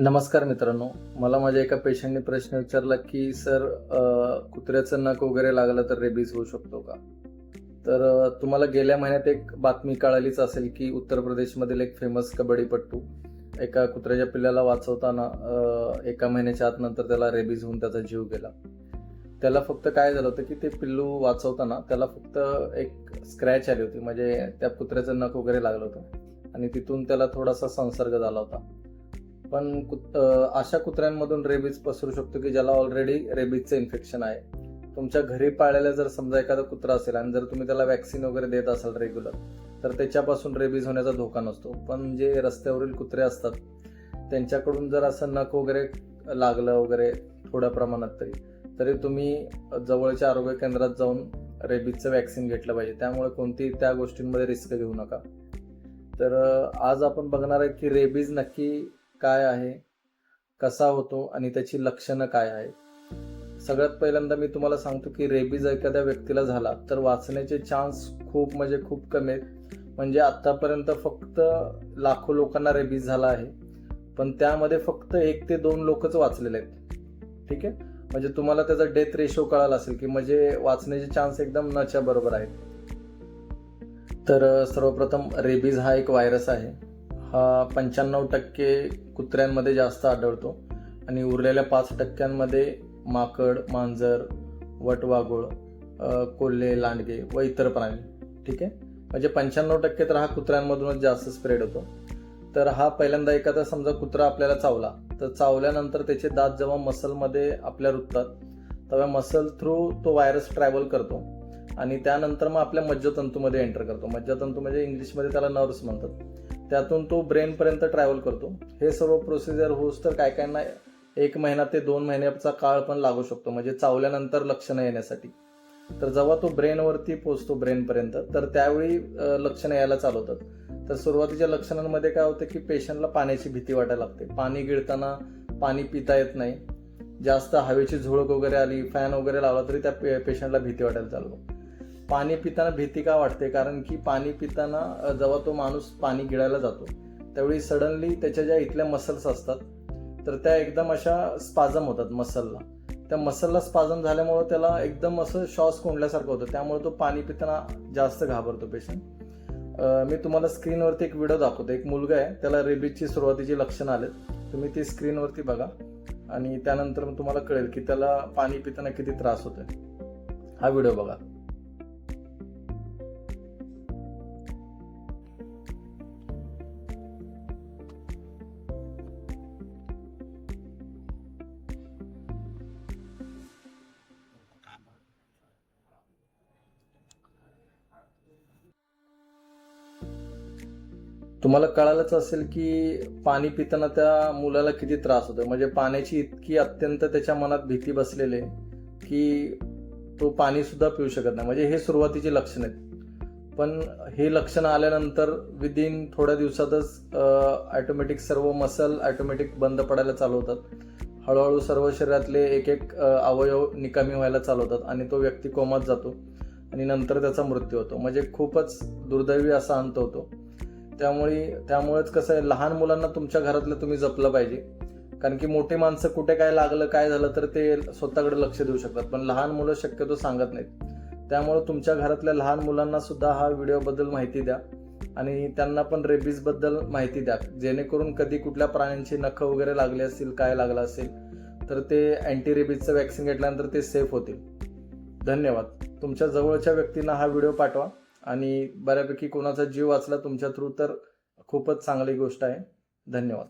नमस्कार मित्रांनो. मला माझ्या एका पेशंटने प्रश्न विचारला की सर कुत्र्याचं नख वगैरे लागलं तर रेबीज होऊ शकतो का? तर तुम्हाला गेल्या महिन्यात एक बातमी कळालीच असेल की उत्तर प्रदेशमधील एक फेमस कबड्डीपट्टू एका कुत्र्याच्या पिल्ल्याला वाचवताना एका महिन्याच्या आत नंतर त्याला रेबीज होऊन त्याचा जीव गेला. त्याला फक्त काय झालं होतं की ते पिल्लू वाचवताना त्याला फक्त एक स्क्रॅच आली होती. म्हणजे त्या कुत्र्याचं नख वगैरे लागलं होतं. आणि तिथून त्याला थोडासा संसर्ग झाला होता. पण कुत- अशा कुत्र्यांमधून रेबीज पसरू शकतो की ज्याला ऑलरेडी रेबीजचं इन्फेक्शन आहे. तुमच्या घरी पाळलेला जर समजा एखादा कुत्रा असेल आणि जर तुम्ही त्याला वॅक्सिन वगैरे देत असाल रेग्युलर तर त्याच्यापासून रेबीज होण्याचा धोका नसतो. पण जे रस्त्यावरील कुत्रे असतात त्यांच्याकडून जर असं नख वगैरे लागलं वगैरे थोड्या प्रमाणात तरी तरी तुम्ही जवळच्या आरोग्य केंद्रात जाऊन रेबीजचं वॅक्सिन घेतलं पाहिजे. त्यामुळे कोणतीही त्या गोष्टींमध्ये रिस्क घेऊ नका. तर आज आपण बघणार आहे की रेबीज नक्की काय आहे कसा होतो आणि त्याची लक्षणं काय आहेत. सगळ्यात पहिल्यांदा मी तुम्हाला सांगतो की रेबीज एखाद्या व्यक्तीला झाला तर वाचण्याचे चान्स खूप म्हणजे खूप कमी आहेत. म्हणजे आतापर्यंत फक्त लाखो लोकांना रेबीज झाला आहे. पण त्यामध्ये फक्त एक ते दोन लोकच वाचलेले आहेत. ठीक आहे? म्हणजे तुम्हाला त्याचा डेथ रेशो कळाला असेल की म्हणजे वाचण्याचे चान्स एकदम नच्या बरोबर आहेत. तर सर्वप्रथम रेबीज हा एक व्हायरस आहे. हा पंच्याण्णव टक्के कुत्र्यांमध्ये जास्त आढळतो. आणि उरलेल्या पाच टक्क्यांमध्ये माकड मांजर वटवाघूळ कोल्हे लांडगे व इतर प्राणी. ठीक आहे? म्हणजे पंच्याण्णव टक्के तर हा कुत्र्यांमधूनच जास्त स्प्रेड होतो. तर हा पहिल्यांदा एखादा समजा कुत्रा आपल्याला चावला तर चावल्यानंतर त्याचे दात जेव्हा मसलमध्ये आपल्या रुततात तेव्हा मसल थ्रू तो व्हायरस ट्रॅव्हल करतो. आणि त्यानंतर मग आपल्या मज्जतंतूमध्ये एंटर करतो. मज्जतंतू म्हणजे इंग्लिशमध्ये त्याला नर्व्स म्हणतात. त्यातून तो ब्रेनपर्यंत ट्रॅव्हल करतो. हे सर्व प्रोसिजर होस तर काय काहींना एक महिना ते दोन महिन्याचा काळ पण लागू शकतो. म्हणजे चावल्यानंतर लक्षणं येण्यासाठी. तर जेव्हा तो ब्रेनवरती पोचतो ब्रेनपर्यंत तर त्यावेळी लक्षणं यायला चालवतात तर सुरुवातीच्या लक्षणांमध्ये काय होतं की पेशंटला पाण्याची भीती वाटायला लागते. पाणी गिळताना पाणी पिता येत नाही. जास्त हवेची झुळक वगैरे आली फॅन वगैरे लावला तरी त्या पे पेशंटला भीती वाटायला चालू पाणी पिताना भीती का वाटते? कारण की पाणी पिताना जेव्हा तो माणूस पाणी गिळायला जातो त्यावेळी सडनली त्याच्या ज्या इथल्या मसल्स असतात तर त्या एकदम अशा स्पाझम होतात मसलला त्या मसलला स्पाझम झाल्यामुळं त्याला एकदम असं श्वास कोंडल्यासारखं होतं. त्यामुळे तो पाणी पिताना जास्त घाबरतो पेशंट मी तुम्हाला स्क्रीनवरती एक व्हिडिओ दाखवतो. एक मुलगा आहे त्याला रेबीजची सुरुवातीची लक्षणं आलेत. तुम्ही ती स्क्रीनवरती बघा. आणि त्यानंतर मग तुम्हाला कळेल की त्याला पाणी पिताना किती त्रास होतोय. हा व्हिडिओ बघा. तुम्हाला कळालंच असेल की पाणी पिताना त्या मुलाला किती त्रास होतो म्हणजे पाण्याची इतकी अत्यंत त्याच्या मनात भीती बसलेली आहे की तो पाणी सुद्धा पिऊ शकत नाही. म्हणजे हे सुरुवातीचे लक्षण आहेत. पण हे लक्षण आल्यानंतर विदिन थोड्या दिवसातच ॲटोमॅटिक सर्व मसल ॲटोमॅटिक बंद पडायला चालू होतात. हळूहळू सर्व शरीरातले एक एक अवयव निकामी व्हायला चालू होतात आणि तो व्यक्ती कोमात जातो आणि नंतर त्याचा मृत्यू होतो. म्हणजे खूपच दुर्दैवी असा अंत होतो. त्यामुळे त्यामुळेच कसं आहे लहान मुलांना तुमच्या घरातलं तुम्ही जपलं पाहिजे. कारण की मोठी माणसं कुठे काय लागलं काय झालं तर ते स्वतःकडे लक्ष देऊ शकतात. पण लहान मुलं शक्यतो सांगत नाहीत. त्यामुळे तुमच्या घरातल्या लहान मुलांना सुद्धा हा व्हिडिओबद्दल माहिती द्या. आणि त्यांना पण रेबीजबद्दल माहिती द्या. जेणेकरून कधी कुठल्या प्राण्यांची नखं वगैरे लागली असतील काय लागलं असेल तर ते अँटी रेबीजचं वॅक्सिन घेतल्यानंतर ते सेफ होतील. धन्यवाद. तुमच्या जवळच्या व्यक्तींना हा व्हिडिओ पाठवा. आणि बऱ्यापैकी कोणाचा जीव वाचला तुमच्या थ्रू तर खूपच चांगली गोष्ट आहे. धन्यवाद.